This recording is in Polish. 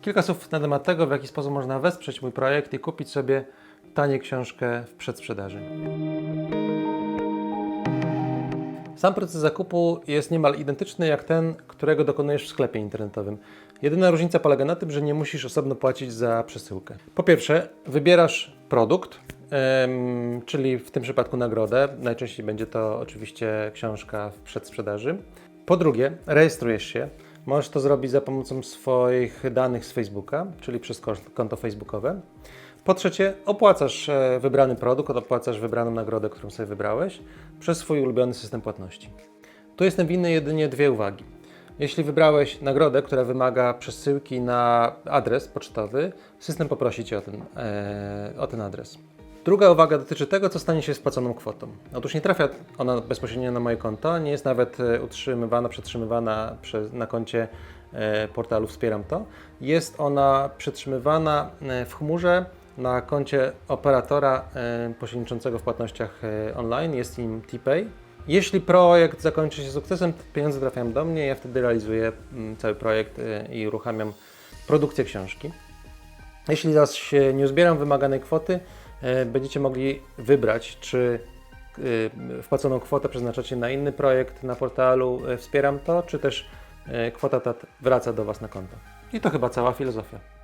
Kilka słów na temat tego, w jaki sposób można wesprzeć mój projekt i kupić sobie tanie książkę w przedsprzedaży. Sam proces zakupu jest niemal identyczny jak ten, którego dokonujesz w sklepie internetowym. Jedyna różnica polega na tym, że nie musisz osobno płacić za przesyłkę. Po pierwsze, wybierasz produkt, czyli w tym przypadku nagrodę. Najczęściej będzie to oczywiście książka w przedsprzedaży. Po drugie, rejestrujesz się. Możesz to zrobić za pomocą swoich danych z Facebooka, czyli przez kont- konto facebookowe. Po trzecie, opłacasz e, wybrany produkt, opłacasz wybraną nagrodę, którą sobie wybrałeś, przez swój ulubiony system płatności. Tu jestem winny jedynie dwie uwagi. Jeśli wybrałeś nagrodę, która wymaga przesyłki na adres pocztowy, system poprosi Cię o ten, e, o ten adres. Druga uwaga dotyczy tego, co stanie się z płaconą kwotą. Otóż nie trafia ona bezpośrednio na moje konto, nie jest nawet e, utrzymywana, przetrzymywana na koncie e, portalu Wspieram To. Jest ona przetrzymywana e, w chmurze na koncie operatora pośredniczącego w płatnościach online, jest im TPay. Jeśli projekt zakończy się sukcesem, pieniądze trafiają do mnie, ja wtedy realizuję mm, cały projekt i uruchamiam produkcję książki. Jeśli zaś nie uzbieram wymaganej kwoty, będziecie mogli wybrać, czy e, wpłaconą kwotę przeznaczacie na inny projekt na portalu e, Wspieram To, czy też e, kwota ta wraca do Was na konto. I to chyba cała filozofia.